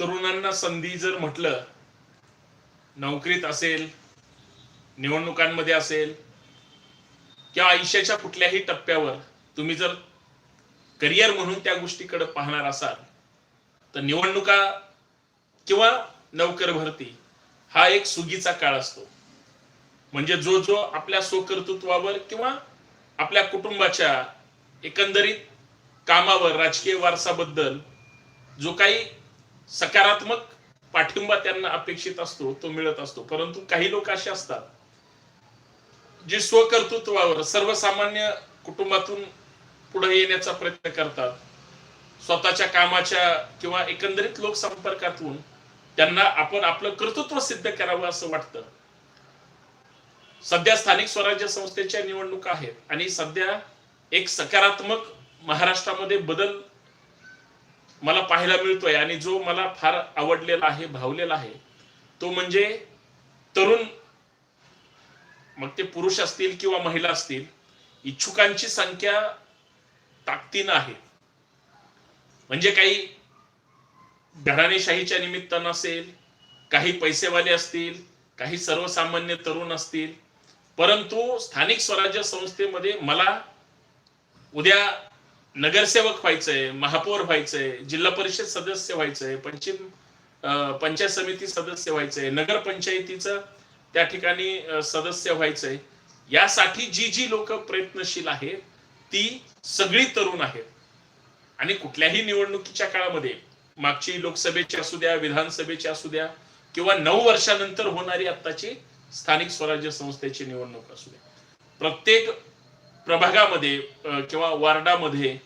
तरुणांना संधी जर म्हटलं नोकरीत असेल निवडणुकांमध्ये असेल किंवा आयुष्याच्या कुठल्याही टप्प्यावर तुम्ही जर करिअर म्हणून त्या गोष्टीकडे पाहणार असाल तर निवडणुका किंवा नोकर भरती हा एक सुगीचा काळ असतो. म्हणजे जो जो आपल्या स्वकर्तृत्वावर किंवा आपल्या कुटुंबाच्या एकंदरीत कामावर राजकीय वारसाबद्दल जो काही सकारात्मक पाठिंबा त्यांना अपेक्षित असतो तो मिळत असतो. परंतु काही लोक असे असतात जे स्वकर्तृत्वावर सर्वसामान्य कुटुंबातून पुढे येण्याचा प्रयत्न करतात स्वतःच्या कामाच्या किंवा एकंदरीत लोकसंपर्कातून त्यांना आपण आपलं कर्तृत्व सिद्ध करावं असं वाटतं. सध्या स्थानिक स्वराज्य संस्थेच्या निवडणुका आहेत आणि सध्या एक सकारात्मक महाराष्ट्रामध्ये बदल मला पाहायला मिळतोय आणि जो मला फार आवडलेला आहे भावलेला आहे तो म्हणजे तरुण मग ते पुरुष असतील किंवा महिला असतील इच्छुकांची संख्या ताकदीनं आहे. म्हणजे काही घराणेशाहीच्या निमित्तानं असेल काही पैसेवाले असतील काही सर्वसामान्य तरुण असतील परंतु स्थानिक स्वराज्य संस्थेमध्ये मला उद्या नगरसेवक व्हायचंय महापौर व्हायचंय जिल्हा परिषद सदस्य व्हायचंय पंचम पंचायत समिती सदस्य व्हायचंय नगर पंचायतीचं त्या ठिकाणी सदस्य व्हायचंय. यासाठी जी जी लोक प्रयत्नशील आहेत ती सगळी तरुण आहेत. आणि कुठल्याही निवडणुकीच्या काळामध्ये मागची लोकसभेची असू द्या विधानसभेची असू द्या किंवा नऊ वर्षानंतर होणारी आत्ताची स्थानिक स्वराज्य संस्थेची निवडणूक असू द्या. प्रत्येक प्रभागामध्ये किंवा वार्डामध्ये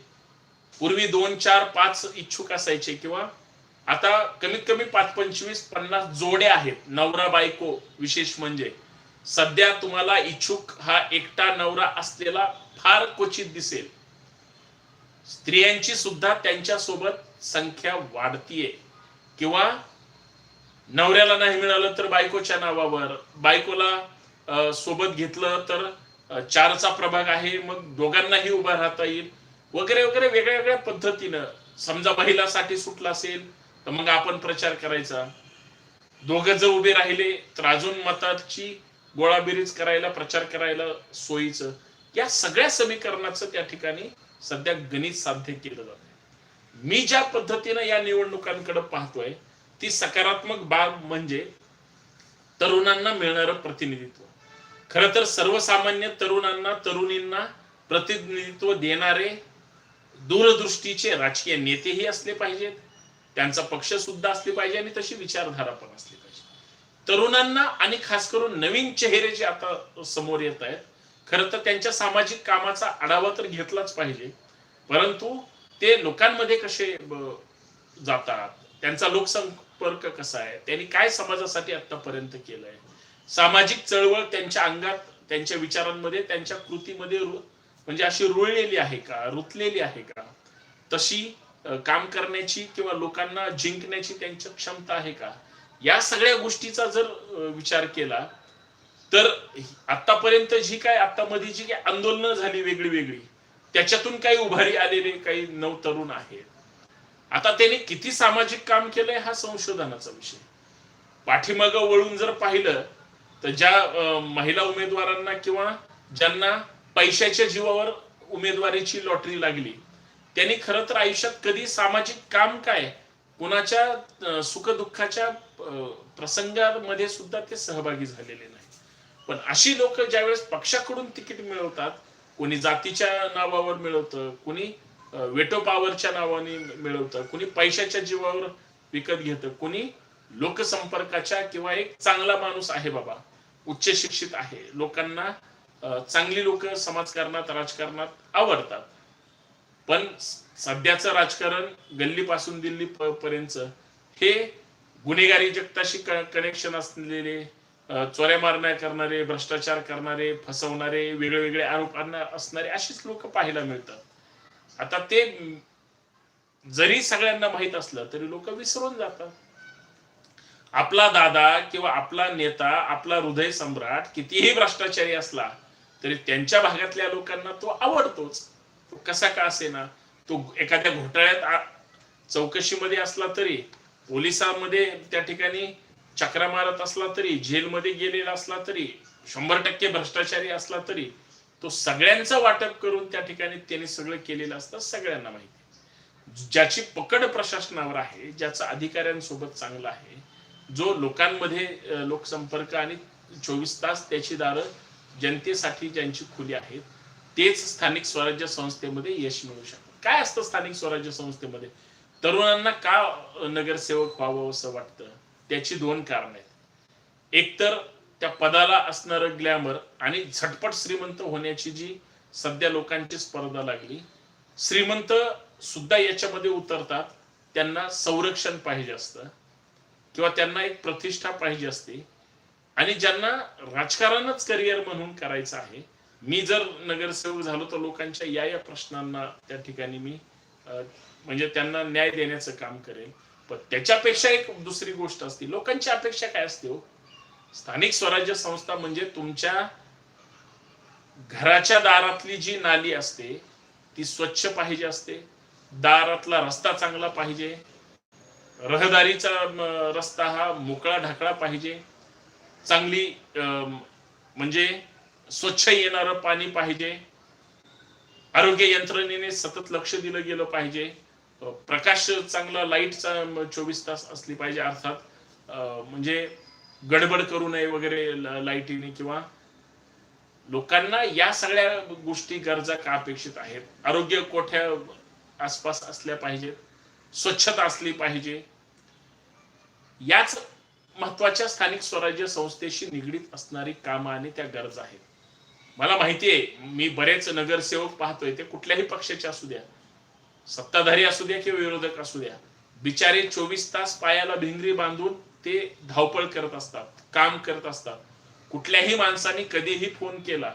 पूर्वी दोन चार पाच इच्छुक असायचे किंवा आता कमीत कमी पाच पंचवीस पन्नास जोड्या आहेत. नवरा बायको विशेष म्हणजे. सध्या तुम्हाला इच्छुक हा एकटा नवरा असलेला फार क्वचित दिसेल. स्त्रियांची सुद्धा त्यांच्यासोबत संख्या वाढतीये. किंवा नवऱ्याला नाही मिळालं तर बायकोच्या नावावर. बायकोला सोबत घेतलं तर चारचा प्रभाग आहे मग दोघांनाही उभा राहता येईल. वगैरे वगैरे वेगळ्या वेगळ्या पद्धतीनं समजा महिलासाठी सुटला असेल तर मग आपण प्रचार करायचा. दोघ जर उभे राहिले तर अजून मताची गोळाबेरीज करायला प्रचार करायला सोयीचं. या सगळ्या समीकरणाचं त्या ठिकाणी सध्या गणित साध्य केलं जात मी ज्या पद्धतीनं या निवडणुकांकडे पाहतोय ती सकारात्मक बाब म्हणजे तरुणांना मिळणारं प्रतिनिधित्व. खर तर सर्वसामान्य तरुणांना तरुणींना प्रतिनिधित्व देणारे दूरदृष्टीचे राजकीय नेतेही असले पाहिजेत. त्यांचा पक्ष सुद्धा असले पाहिजे आणि तशी विचारधारा पण असली पाहिजे. तरुणांना आणि खास करून नवीन चेहरे जे आता समोर येत आहेत खरं तर त्यांच्या सामाजिक कामाचा आढावा तर घेतलाच पाहिजे. परंतु ते लोकांमध्ये कसे जातात? त्यांचा लोकसंपर्क कसा आहे? त्यांनी काय समाजासाठी आतापर्यंत केलंय? सामाजिक चळवळ त्यांच्या अंगात त्यांच्या विचारांमध्ये त्यांच्या कृतीमध्ये म्हणजे अशी रुळलेली आहे का? रुतलेली आहे का? तशी काम करण्याची किंवा लोकांना जिंकण्याची त्यांची क्षमता आहे का? या सगळ्या गोष्टीचा जर विचार केला तर आतापर्यंत जी काय आता मध्ये जी काय आंदोलनं झाली वेगळी वेगळी त्याच्यातून काही उभारी आलेले काही नव तरुण आहेत. आता त्याने किती सामाजिक काम केलंय हा संशोधनाचा विषय. पाठीमागं वळून जर पाहिलं तर ज्या महिला उमेदवारांना किंवा ज्यांना पैशाच्या जीवावर उमेदवारीची लॉटरी लागली त्यांनी खरं तर आयुष्यात कधी सामाजिक काम काय कुणाच्या सुखदुःखाच्या प्रसंगामध्ये सुद्धा ते सहभागी झालेले नाही. पण अशी लोक ज्यावेळेस पक्षाकडून तिकीट मिळवतात कोणी जातीच्या नावावर मिळवतं कोणी वेटो पॉवरच्या नावाने मिळवतं कोणी पैशाच्या जीवावर विकत घेतं कोणी लोकसंपर्काच्या किंवा एक चांगला माणूस आहे बाबा उच्च शिक्षित आहे. लोकांना चांगली लोक समाजकारणात राजकारणात आवडतात. पण सध्याचं राजकारण गल्लीपासून दिल्ली पर्यंत हे गुन्हेगारी जगताशी कनेक्शन असलेले चोऱ्या मारण्या करणारे भ्रष्टाचार करणारे फसवणारे वेगळे वेगळे आरोप असणारे अशीच लोक पाहायला मिळतात. आता ते जरी सगळ्यांना माहीत असलं तरी लोक विसरून जातात. आपला दादा किंवा आपला नेता आपला हृदय सम्राट कितीही भ्रष्टाचारी असला तरी त्यांच्या भागातल्या लोकांना तो आवडतोच. तो कसा का असेना? तो एखाद्या घोटाळ्यात चौकशीमध्ये असला तरी पोलिसांमध्ये त्या ठिकाणी चक्रा मारत असला तरी जेलमध्ये गेलेला असला तरी शंभर टक्के भ्रष्टाचारी असला तरी तो सगळ्यांचं वाटप करून त्या ठिकाणी त्याने सगळं केलेलं असतं सगळ्यांना माहिती ज्याची पकड प्रशासनावर आहे ज्याचा अधिकाऱ्यांसोबत चांगला आहे जो लोकांमध्ये लोकसंपर्क आणि चोवीस तास त्याची दारं जनतेसाठी ज्यांची खुली आहेत तेच स्थानिक स्वराज्य संस्थेमध्ये यश मिळू शकतात काय असतं स्थानिक स्वराज्य संस्थेमध्ये? तरुणांना का नगरसेवक व्हावं असं वाटतं? त्याची दोन कारण आहेत. एक तर त्या पदाला असणारं ग्लॅमर आणि झटपट श्रीमंत होण्याची जी सध्या लोकांची स्पर्धा लागली श्रीमंत सुद्धा याच्यामध्ये उतरतात त्यांना संरक्षण पाहिजे असतं. किंवा त्यांना एक प्रतिष्ठा पाहिजे असते. आणि ज्यांना राजकारणच करिअर म्हणून करायचं आहे मी जर नगरसेवक झालो तर लोकांच्या या या प्रश्नांना त्या ठिकाणी मी म्हणजे त्यांना न्याय देण्याचं काम करेल पण त्याच्यापेक्षा एक दुसरी गोष्ट असते लोकांची अपेक्षा काय असते हो? स्थानिक स्वराज्य संस्था म्हणजे तुमच्या घराच्या दारातली जी नाली असते ती स्वच्छ पाहिजे असते. दारातला रस्ता चांगला पाहिजे. रहदारीचा रस्ता हा मोकळा ढाकळा पाहिजे. चांगली म्हणजे स्वच्छ येणारं पाणी पाहिजे. आरोग्य यंत्रणेने सतत लक्ष दिलं गेलं पाहिजे. प्रकाश चांगला लाईटचा चोवीस तास असली पाहिजे अर्थात. म्हणजे गडबड करू नये वगैरे ल- लाईटीने किंवा लोकांना या सगळ्या गोष्टी गरजा का अपेक्षित आहेत? आरोग्य कोठ्या आसपास असल्या पाहिजेत? स्वच्छता असली पाहिजे. याच महत्त्वाच्या स्थानिक स्वराज्य संस्थेशी निगडीत असणारी कामं आणि त्या गरजा आहेत. मला माहिती आहे मी बरेच नगरसेवक पाहतोय ते कुठल्याही पक्षाचे असू द्या सत्ताधारी असू द्या किंवा विरोधक असू द्या बिचारे चोवीस तास पायाला भिंगरी बांधून ते धावपळ करत असतात काम करत असतात. कुठल्याही माणसाने कधीही फोन केला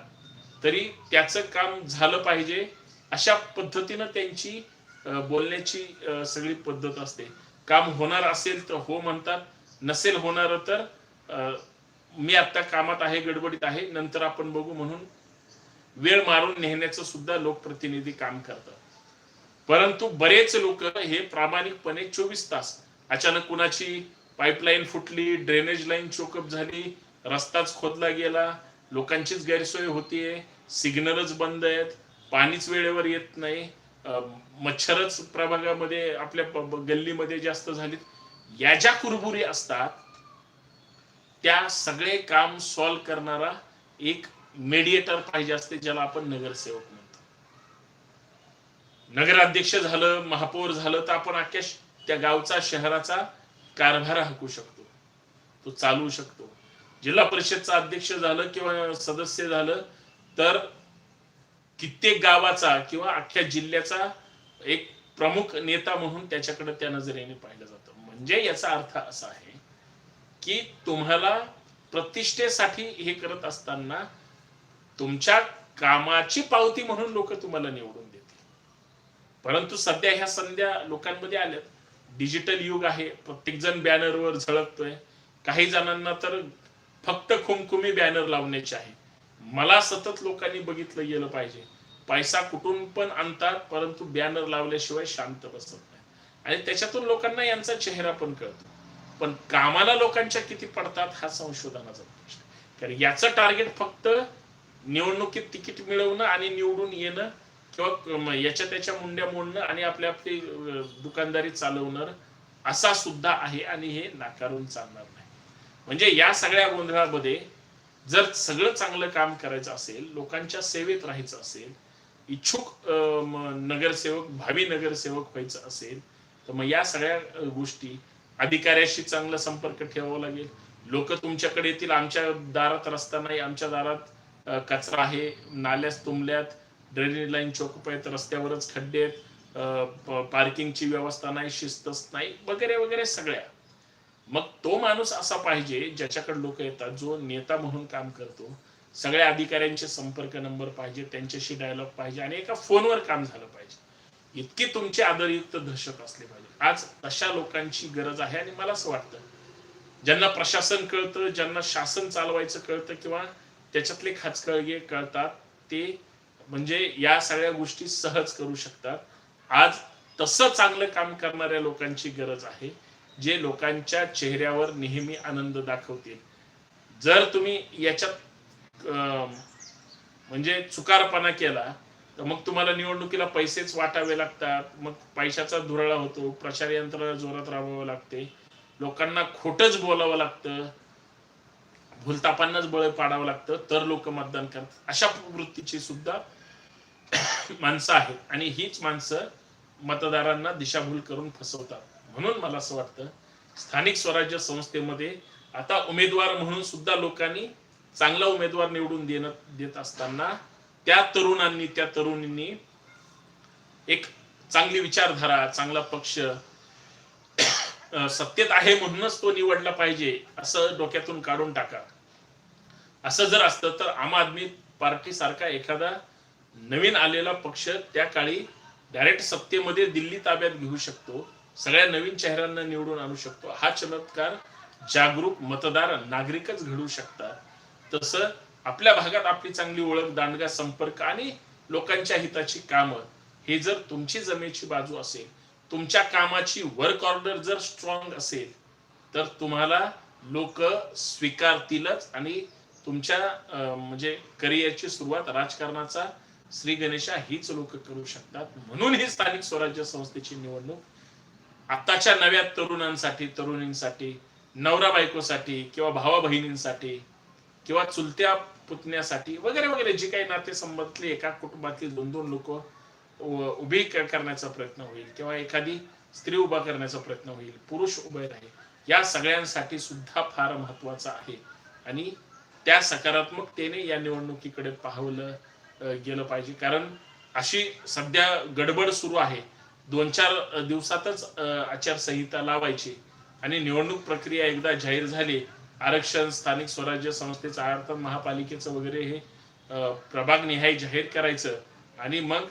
तरी त्याचं काम झालं पाहिजे अशा पद्धतीनं त्यांची बोलण्याची सगळी पद्धत असते. काम होणार असेल तर हो म्हणतात. नसेल होणार तर मी आता कामात आहे गडबडीत आहे नंतर आपण बघू म्हणून वेळ मारून नेण्याचं सुद्धा लोकप्रतिनिधी काम करतात. परंतु बरेच लोक हे प्रामाणिकपणे चोवीस तास अचानक कुणाची पाईपलाईन फुटली ड्रेनेज लाईन चोकअप झाली रस्ताच खोदला गेला लोकांचीच गैरसोय होतीये सिग्नलच बंद आहेत पाणीच वेळेवर येत नाही मच्छरच प्रभागामध्ये आपल्या गल्लीमध्ये जास्त झालीत. या ज्या कुरबुरी असतात त्या सगळे काम सॉल्व करणारा एक मेडिएटर पाहिजे असते ज्याला आपण नगरसेवक म्हणतो. नगराध्यक्ष झालं महापौर झालं तर आपण अख्ख्या त्या गावचा शहराचा कारभार हाकू शकतो. तो चालवू शकतो. जिल्हा परिषदचा अध्यक्ष झालं किंवा सदस्य झालं तर कित्येक गावाचा किंवा अख्ख्या जिल्ह्याचा एक प्रमुख नेता म्हणून त्याच्याकडे त्या नजरेने पाहिलं जातं. म्हणजे याचा अर्थ असा आहे की तुम्हाला प्रतिष्ठेसाठी हे करत असताना तुमच्या कामाची पावती म्हणून लोक तुम्हाला निवडून देतील. परंतु सध्या ह्या संध्या लोकांमध्ये आल्यात. डिजिटल युग आहे. प्रत्येक जण बॅनरवर झळकतोय. काही जणांना तर फक्त खुमखुमी बॅनर लावण्याचे आहे. मला सतत लोकांनी बघितलं गेलं पाहिजे. पैसा कुठून पण आणतात परंतु बॅनर लावल्याशिवाय शांत बसत नाही. आणि त्याच्यातून लोकांना यांचा चेहरा पण कळतो. पण कामाला लोकांच्या किती पडतात हा संशोधनाचा प्रश्न कारण याचं टार्गेट फक्त निवडणुकीत तिकीट मिळवणं आणि निवडून येणं किंवा याच्या त्याच्या मुंड्या मोडणं आणि आपली आपली दुकानदारी चालवणं असा सुद्धा आहे आणि हे नाकारून चालणार नाही. म्हणजे या सगळ्या गोंधळामध्ये जर सगळं चांगलं काम करायचं असेल लोकांच्या सेवेत राहायचं असेल इच्छुक नगरसेवक भावी नगरसेवक व्हायचं असेल तर मग या सगळ्या गोष्टी अधिकाऱ्याशी चांगला संपर्क ठेवावा लागेल. लोक तुमच्याकडे येतील आमच्या दारात रस्ता नाही आमच्या दारात कचरा आहे नाल्यास तुंबल्यात ड्रेनेज लाईन चोकप आहेत रस्त्यावरच खड्डे आहेत पार्किंगची व्यवस्था नाही शिस्तच नाही वगैरे वगैरे सगळ्या. मग तो माणूस असा पाहिजे ज्याच्याकडे लोक येतात जो नेता म्हणून काम करतो सगळ्या अधिकाऱ्यांचे संपर्क नंबर पाहिजे त्यांच्याशी डायलॉग पाहिजे आणि एका फोनवर काम झालं पाहिजे. इतकी तुमचे आदरयुक्त दहशत असले पाहिजे. आज तशा लोकांची गरज आहे आणि मला असं वाटतं ज्यांना प्रशासन कळतं ज्यांना शासन चालवायचं कळतं किंवा त्याच्यातले खाचकळगे कळतात ते म्हणजे या सगळ्या गोष्टी सहज करू शकतात. आज तसं चांगलं काम करणाऱ्या लोकांची गरज आहे जे लोकांच्या चेहऱ्यावर नेहमी आनंद दाखवतील. जर तुम्ही याच्यात म्हणजे चुकारपणा केला तर मग तुम्हाला निवडणुकीला पैसेच वाटावे लागतात मग पैशाचा धुराळा होतो प्रचार यंत्रणा जोरात राबवावं लागते लोकांना खोटच बोलावं लागतं भूलतापांनाच बळ पाडावं लागतं तर लोक मतदान करतात. अशा वृत्तीची सुद्धा माणसं आहेत आणि हीच माणसं मतदारांना दिशाभूल करून फसवतात. म्हणून मला असं वाटतं स्थानिक स्वराज्य संस्थेमध्ये आता उमेदवार म्हणून सुद्धा लोकांनी चांगला उमेदवार निवडून देणं देत असताना त्या तरुणांनी त्या तरुणींनी एक चांगली विचारधारा चांगला पक्ष सत्तेत आहे म्हणूनच तो निवडला पाहिजे असं डोक्यातून काढून टाका. असं जर असतं तर आम आदमी पार्टी सारखा एखादा नवीन आलेला पक्ष त्या काळी डायरेक्ट सत्तेमध्ये दिल्ली ताब्यात घेऊ शकतो. सगळ्या नवीन चेहऱ्यांना निवडून आणू शकतो. हा चमत्कार जागरूक मतदार नागरिकच घडवू शकतात. तसं आपल्या भागात आपली चांगली ओळख दांडगा संपर्क आणि लोकांच्या हिताची कामं हे जर तुमची जमेची बाजू असेल तुमच्या कामाची वर्क ऑर्डर जर स्ट्रॉंग असेल तर तुम्हाला लोक स्वीकारतीलच आणि तुमच्या म्हणजे करिअरची सुरुवात राजकारणाचा श्री गणेशा हीच लोक करू शकतात. म्हणून ही स्थानिक स्वराज्य संस्थेची निवडणूक आताच्या नव्या तरुणांसाठी तरुणींसाठी नवरा बायकोसाठी किंवा भावा बहिणींसाठी किंवा चुलत्या पुतण्यासाठी वगैरे वगैरे जी काही नातेसंबंधातली एका कुटुंबातील दोन दोन लोक उभी क- करण्याचा प्रयत्न होईल किंवा एखादी स्त्री उभा करण्याचा प्रयत्न होईल पुरुष उभे राहील या सगळ्यांसाठी सुद्धा फार महत्वाचं आहे. आणि त्या सकारात्मकतेने या निवडणुकीकडे पाहवलं गेलं पाहिजे. कारण अशी सध्या गडबड सुरू आहे. दोन चार दिवसातच आचारसंहिता लावायची आणि निवडणूक प्रक्रिया एकदा जाहीर झाली आरक्षण स्थानिक स्वराज्य संस्थेचं अर्थात महापालिकेचं वगैरे हे प्रभाग निहाय जाहीर करायचं आणि मग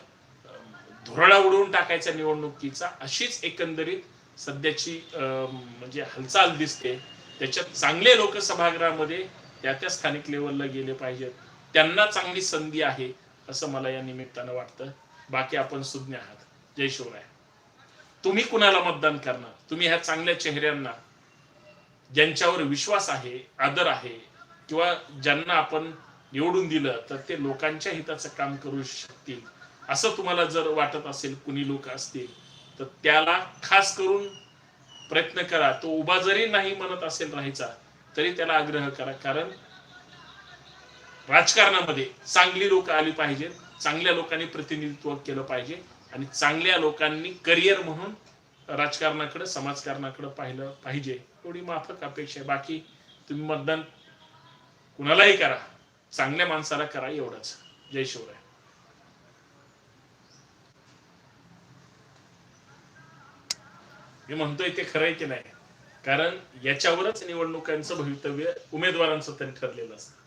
धुरळा उडवून टाकायचा निवडणुकीचा अशीच एकंदरीत सध्याची अं, म्हणजे हालचाल दिसते. त्याच्यात चांगले लोक सभागृहामध्ये त्या त्या स्थानिक लेवलला गेले पाहिजेत. त्यांना चांगली संधी आहे असं मला या निमित्तानं वाटतं. बाकी आपण सुज्ञ आहात. जय शिवराय. तुम्ही कुणाला मतदान करणार? तुम्ही ह्या चांगल्या चेहऱ्यांना ज्यांच्यावर विश्वास आहे आदर आहे किंवा ज्यांना आपण निवडून दिलं तर ते लोकांच्या हिताचं काम करू शकतील. असं तुम्हाला जर वाटत असेल कुणी लोक असतील तर त्याला खास करून प्रयत्न करा. तो उभा जरी नाही म्हणत असेल राहायचा तरी त्याला आग्रह करा. कारण राजकारणामध्ये चांगली लोक आली पाहिजेत चांगल्या लोकांनी प्रतिनिधित्व केलं पाहिजे आणि चांगल्या लोकांनी करिअर म्हणून राजकारणाकडे समाजकारणाकडे पाहिलं पाहिजे. थोडी माफक अपेक्षा आहे. बाकी तुम्ही मतदान कुणालाही करा. चांगल्या माणसाला करा एवढंच. जय शिवराय. मी म्हणतोय ते खरंय की नाही? कारण याच्यावरच निवडणुकांचं भवितव्य उमेदवारांचं तरी ठरलेलं असतं.